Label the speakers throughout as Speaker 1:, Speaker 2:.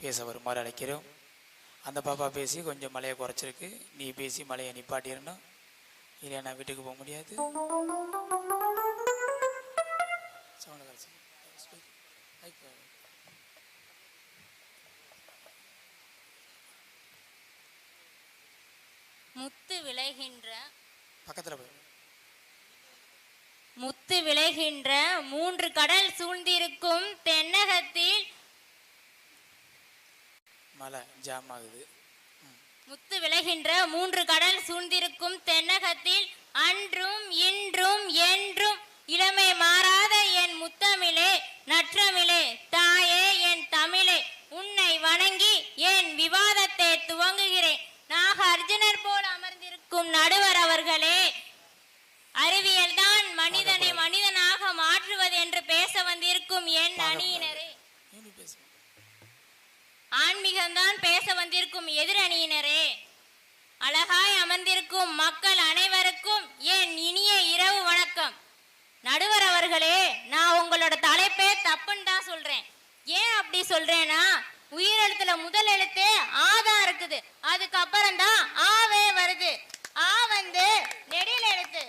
Speaker 1: பேச வருமாறு அழைக்கிறோம். அந்த பாப்பா பேசி கொஞ்சம் மழையை குறைச்சிருக்கு. நீ பேசி மழையை நிப்பாட்டிடணும். இல்லை நான் வீட்டுக்கு போக முடியாது.
Speaker 2: முத்து விளைகின்ற
Speaker 1: பக்கத்தில் போய்.
Speaker 2: முத்து விளைகின்ற மூன்று கடல் சூழ்ந்திருக்கும் தென்னகத்தில்
Speaker 1: மழை ஜாம் ஆகுது.
Speaker 2: முத்து விளைகின்ற மூன்று கடல் சூழ்ந்திருக்கும் தென்னகத்தில் அன்றும் இன்றும் என்றும் இளமை மாறாத என் முத்தமிழே நற்றமிழே தாயே என் தமிழே உன்னை வணங்கி என் விவாதத்தை துவங்குகிறேன். நாக அர்ஜுனர் போல் அமர்ந்திருக்கும் நடுவர் அவர்களே அறிவியல் தான் மனிதனை மனிதனாக மாற்றுவது என்று பேச வந்திருக்கும் என் அணியினரே. ஆன்மீகம்தான் பேச வந்திருக்கும் எதிரணியினரே. அழகாய் அமர்ந்திருக்கும் மக்கள் அனைவருக்கும் என் இனிய இரவு வணக்கம். நடுவர் அவர்களே நான் உங்களோட தலைப்பே தப்புன்னு தான் சொல்றேன். ஏன் அப்படி சொல்றேன்னா உயிரெழுத்துல முதல் எழுத்து ஆதா இருக்குது. அதுக்கப்புறம் தான் ஆவே வருது. ஆ வந்து நெடியில் எழுத்து.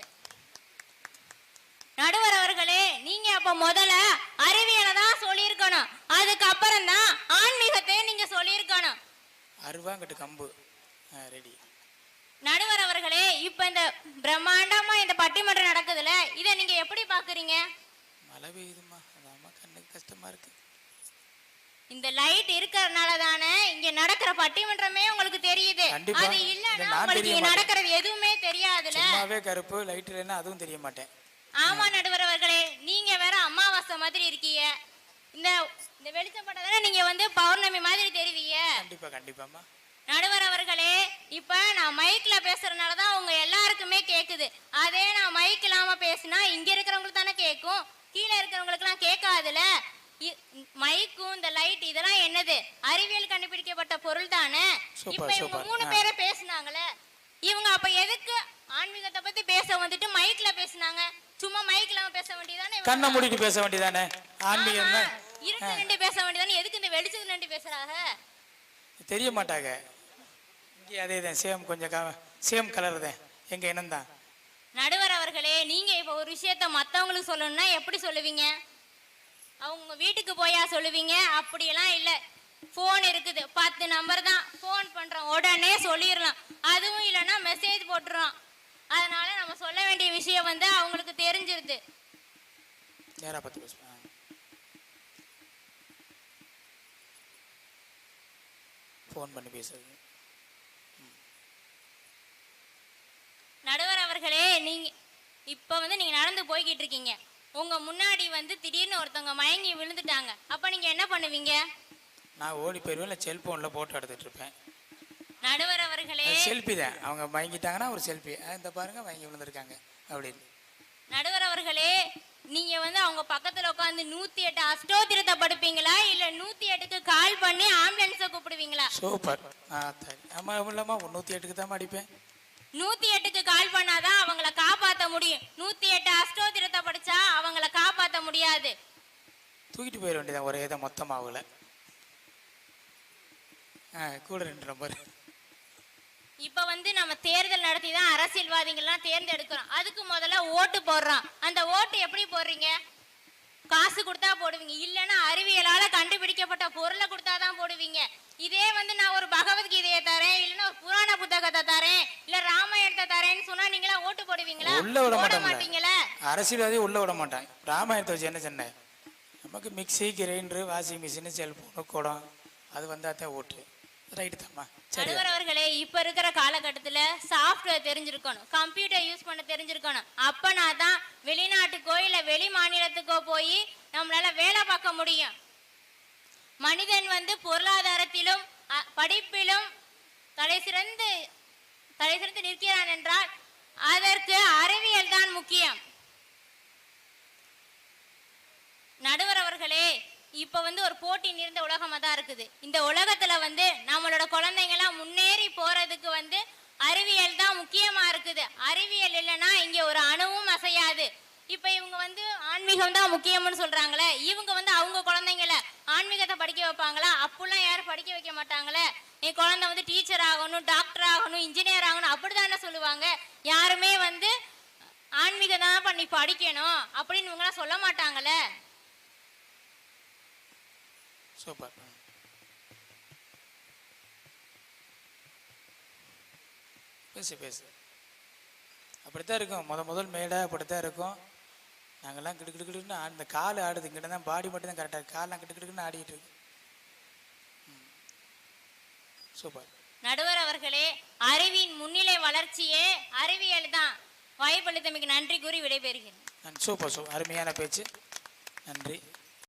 Speaker 2: நடுவர் அவர்களே நீங்க அப்ப முதல்ல அறிவி அதுக்கப்புறம் தான் ஆன்மீகத்தை நீங்க சொல்லியிருக்கணும்.
Speaker 1: அருவாங்கட்டு கம்பு. ரெடி.
Speaker 2: நடுவர் அவர்களே இப்ப இந்த பிரம்மாண்டமா இந்த பட்டிமன்றம் நடக்குதுல இதை நீங்க எப்படி பாக்குறீங்க
Speaker 1: மழை பெய்யுதுமா அதாம்மா கண்ணுக்கு கஷ்டமா இருக்கு.
Speaker 2: இந்த லைட் இருக்கறனால தானே இங்க நடக்கிற பட்டிமன்றமே உங்களுக்கு தெரியுது. அது
Speaker 1: இல்ல,
Speaker 2: இல்லன்னா
Speaker 1: நான்
Speaker 2: உங்களுக்கு இங்க. நடக்கிறது எதுவுமே தெரியாதுல.
Speaker 1: சும்மாவே கருப்பு லைட் இல்லைன்னா அதுவும் தெரிய மாட்டேன்.
Speaker 2: ஆமா நடுவர் அவர்களே நீங்க வேற அமாவாசை மாதிரி இருக்கீங்க. இந்த இந்த வெளிச்சம் பட்டதானே நீங்க வந்து பௌர்ணமி மாதிரி தெரிவீங்க?
Speaker 1: கண்டிப்பா கண்டிப்பாம்மா.
Speaker 2: நடுவர் அவர்களே இப்ப நான் மைக்ல பேசுறதுனால தான் உங்க எல்லாருக்குமே கேக்குது. அதே நான் மைக் இல்லாம பேசினா இங்க இருக்கிறவங்களுக்கு தானே கேட்கும் கீழே இருக்கிறவங்களுக்குலாம் கேட்காதுல. மைக்கும் இந்த லைட் இதெல்லாம் என்னது? அறிவியல் கண்டுபிடிக்கப்பட்ட பொருள் தானே? இப்ப இவங்க. மூணு. பேரை பேசுனாங்களே. இவங்க அப்ப எதுக்கு ஆன்மீகத்தை பத்தி பேச வந்துட்டு மைக்ல பேசுனாங்க? சும்மா மைக் இல்லாம பேச வேண்டியதானே?
Speaker 1: கண்ணை மூடிட்டு பேச வேண்டியதானே ஆன்மீகம்
Speaker 2: இருட்டு நின்று பேச வேண்டியதானே? எதுக்கு இந்த வெளிச்சத்துல நின்று பேசுறாங்க?
Speaker 1: தெரிய மாட்டாங்க. இங்கே அதே தான் சேம் கொஞ்சம் சேம் கலர் தான். எங்க இனம் தான்.
Speaker 2: நடுவர் அவர்களே நீங்க இப்ப ஒரு விஷயத்த மத்தவங்களுக்கு சொல்லணும்னா எப்படி சொல்லுவீங்க? அவங்க வீட்டுக்கு போயா சொல்லுவீங்க? அப்படியெல்லாம் இல்ல. ஃபோன் இருக்குது. பத்து நம்பர் தான். ஃபோன் பண்றோம். உடனே சொல்லிடலாம். அதுவும் இல்லைன்னா மெசேஜ் போட்டுறோம். அதனால நம்ம சொல்ல வேண்டிய விஷயம் வந்து அவங்களுக்கு தெரிஞ்சிருது.
Speaker 1: ஃபோன் பண்ணி பேசுறது.
Speaker 2: நடுவர் அவர்களே நீங்க இப்ப வந்து நீங்க நடந்து போய்கிட்டு இருக்கீங்க. உங்க முன்னாடி வந்து திடீர்னு ஒருத்தவங்க மயங்கி விழுந்துட்டாங்க. அப்ப நீங்க என்ன பண்ணுவீங்க?
Speaker 1: நான் ஓடி போயிடுவேன் இல்லை செல்ஃபோனில் போட்டோ எடுத்துட்டு இருப்பேன்.
Speaker 2: நடுவர் அவர்களே.
Speaker 1: செல்ஃபி தான். அவங்க மயங்கிட்டாங்கன்னா ஒரு செல்ஃபி இந்த பாருங்க மயங்கி விழுந்திருக்காங்க. அப்படின்னு.
Speaker 2: நடுவர் அவர்களே நீங்க வந்து அவங்க பக்கத்துல உட்காந்து நூத்தி எட்டு அஷ்டோத்திரத்தை படிப்பீங்களா? இல்ல நூத்தி எட்டுக்கு கால் பண்ணி ஆம்புலன்ஸ கூப்பிடுவீங்களா?
Speaker 1: சூப்பர் ஆ சரி. ஆமாம் இல்லைம்மா நூற்றி எட்டுக்கு தான் அடிப்பேன்
Speaker 2: நூத்தி எட்டுக்கு கால் பண்ணாதான் அவங்கள காப்பாத்த முடியும். நூத்தி எட்டு அஷ்டோத்திரத்தை படிச்சா அவங்கள காப்பாத்த முடியாது.
Speaker 1: தூக்கிட்டு போயிட வேண்டியதான் ஒரே இதை மொத்தமாகல. ஆ கூட ரெண்டு நம்பர்
Speaker 2: இப்ப வந்து நம்ம தேர்தல் நடத்தி தான் அரசியல்வாதிகள்லாம் தேர்ந்தெடுக்கிறோம். அதுக்கு முதல்ல ஓட்டு போடுறோம். அந்த ஓட்டு எப்படி போடுறீங்க? காசு கொடுத்தா போடுவீங்க. இல்லைன்னா அறிவியலால கண்டுபிடிக்கப்பட்ட பொருளை கொடுத்தா தான் போடுவீங்க. இதே வந்து நான் ஒரு பகவத்கீதையை தரேன். இல்லைன்னா ஒரு புராண புத்தகத்தை தரேன். இல்ல ராமாயணத்தை தரேன்னு சொன்னா நீங்களா ஓட்டு போடுவீங்களா?
Speaker 1: உள்ள விட
Speaker 2: போட
Speaker 1: மாட்டோம்ல.
Speaker 2: மாட்டீங்களா?
Speaker 1: அரசியல்வாதி உள்ள விட மாட்டான். ராமாயணத்தை வச்சு என்ன சொன்னேன் நமக்கு mixie grinder washing machine cellphone குடம். அது வந்தால் தான் ஓட்டு. தாம்மா
Speaker 2: அவர்களே இப்ப இருக்கிற காலகட்டத்துல சாஃப்ட்வேர் தெரிஞ்சிருக்கணும். கம்ப்யூட்டர் யூஸ் பண்ண தெரிஞ்சிருக்கணும். அப்பனா தான் வெளிநாட்டுக்கோ இல்ல வெளி மாநிலத்துக்கோ போய் நம்மளால வேலை பார்க்க முடியும். மனிதன் வந்து பொருளாதாரத்திலும் படிப்பிலும் தலை சிறந்து தலை சிறந்து நிற்கிறான் என்றால் அதற்கு அறிவியல் தான் முக்கியம் நடுவர் அவர்களே இப்போ வந்து ஒரு போட்டி நிறைந்த உலகமாக தான் இருக்குது. இந்த உலகத்தில் வந்து நம்மளோட குழந்தைங்கள்லாம் முன்னேறி போகிறதுக்கு வந்து அறிவியல் தான் முக்கியமாக இருக்குது. அறிவியல் இல்லைன்னா இங்கே ஒரு அணுவும் அசையாது. இப்போ இவங்க வந்து ஆன்மீகம் தான் முக்கியம்னு சொல்கிறாங்களே இவங்க வந்து அவங்க குழந்தைங்கள ஆன்மீகத்தை படிக்க வைப்பாங்களா? அப்படிலாம் யாரும் படிக்க வைக்க மாட்டாங்களே. என் குழந்தை வந்து டீச்சர் ஆகணும் டாக்டர் ஆகணும் இன்ஜினியர் ஆகணும் அப்படி தானே சொல்லுவாங்க? யாருமே வந்து ஆன்மீகம் தான் பண்ணி படிக்கணும் அப்படின்னு இவங்களாம் சொல்ல மாட்டாங்களே.
Speaker 1: சூப்பர். பேசு பேசு. அப்படித்தான் இருக்கும். முத முதல் மேடை அப்படித்தான் இருக்கும். நாங்கெல்லாம் கிடு கிடு கிடுன்னு இந்த கால் ஆடுது. இங்கிட்ட தான் பாடி மட்டும் தான் கரெக்டாக கால்லாம் கிடு கிடுன்னு ஆடிட்டு இருக்கு. சூப்பர்.
Speaker 2: நடுவர் அவர்களே அறிவின் முன்னிலை வளர்ச்சியே அறிவியல் தான். வாய்ப்பளித்தமைக்கு நன்றி கூறி விடைபெறுகிறேன்.
Speaker 1: Super super. அருமையான பேச்சு. நன்றி.